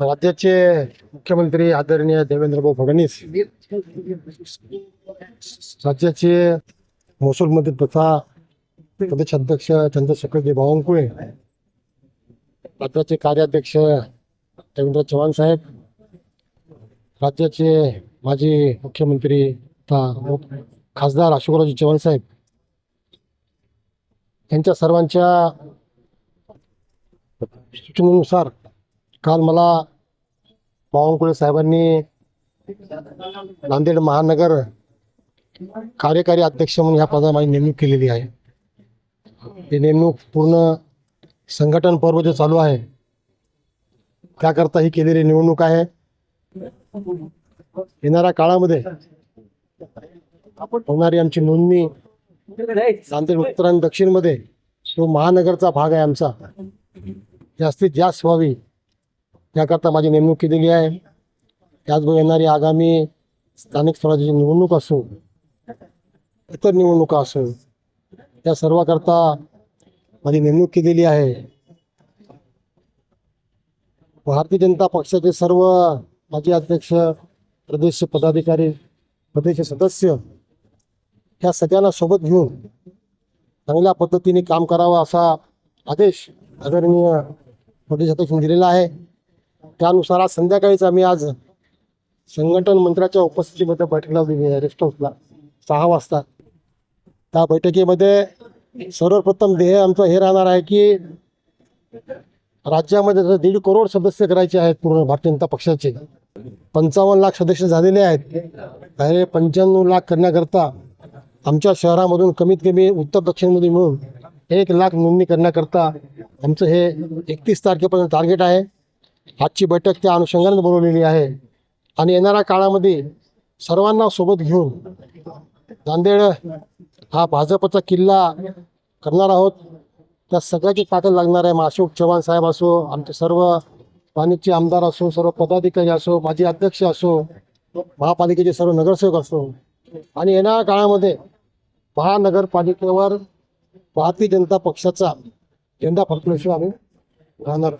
राज्याचे मुख्यमंत्री आदरणीय देवेंद्रभाऊ फडणवीस राज्याचे महसूल मंत्री तथा प्रदेशाध्यक्ष चंद्रशेखरजी बावनकुळे राज्याचे कार्याध्यक्ष देवेंद्र चव्हाण साहेब राज्याचे माजी मुख्यमंत्री तथा खासदार अशोकरावजी चव्हाण साहेब यांच्या सर्वांच्या सूचनेनुसार काल मला बावनकुळे साहेबांनी नांदेड महानगर कार्यकारी अध्यक्ष म्हणून ह्या पदाला माझी नेमणूक केलेली आहे. ही नेमणूक पूर्ण संघटन पर्व जे चालू आहे. त्याकरता ही केलेली निवडणूक आहे. येणाऱ्या काळामध्ये होणारी आमची नोंदणी नांदेड उत्तर आणि दक्षिणमध्ये तो महानगरचा भाग आहे आमचा जास्तीत जास्त व्हावी. याकरता माझी नेमणूक केलेली आहे. त्याचबरोबर येणारी आगामी स्थानिक स्वराज्याची निवडणूक असो इतर निवडणुका असो त्या सर्वाकरता माझी नेमणूक केलेली आहे. भारतीय जनता पक्षाचे सर्व माजी अध्यक्ष प्रदेश पदाधिकारी प्रदेश सदस्य ह्या सगळ्यांना सोबत घेऊन चांगल्या पद्धतीने काम करावं असा आदेश आदरणीय प्रदेशाध्यक्षांनी दिलेला आहे. त्यानुसार आज संध्याकाळीच आम्ही आज संघटन मंत्र्याच्या उपस्थितीमध्ये बैठक लावलेली आहे रेस्ट हाऊसला. सहा वाजता. त्या बैठकीमध्ये सर्वप्रथम ध्येय आमचं हे राहणार आहे की राज्यामध्ये जर दीड करोड सदस्य करायचे आहेत पूर्ण भारतीय जनता पक्षाचे. पंचावन्न लाख सदस्य झालेले आहेत. हे पंच्याण्णव लाख करण्याकरता आमच्या शहरामधून कमीत कमी उत्तर दक्षिणमध्ये मिळून एक लाख नोंदणी करण्याकरता आमचं हे एकतीस तारखेपर्यंत टार्गेट आहे. आजची बैठक त्या अनुषंगाने बोलवलेली आहे. आणि येणाऱ्या काळामध्ये सर्वांना सोबत घेऊन नांदेड हा भाजपचा किल्ला करणार आहोत. त्या सगळ्याची ताकद लागणार आहे. मग अशोक चव्हाण साहेब असो आमचे सर्व पाणीचे आमदार असो सर्व पदाधिकारी असो माजी अध्यक्ष असो महापालिकेचे सर्व नगरसेवक असो. आणि येणाऱ्या काळामध्ये महानगरपालिकेवर भारतीय जनता पक्षाचा झेंडा फडकल्याशिवाय आम्ही राहणार.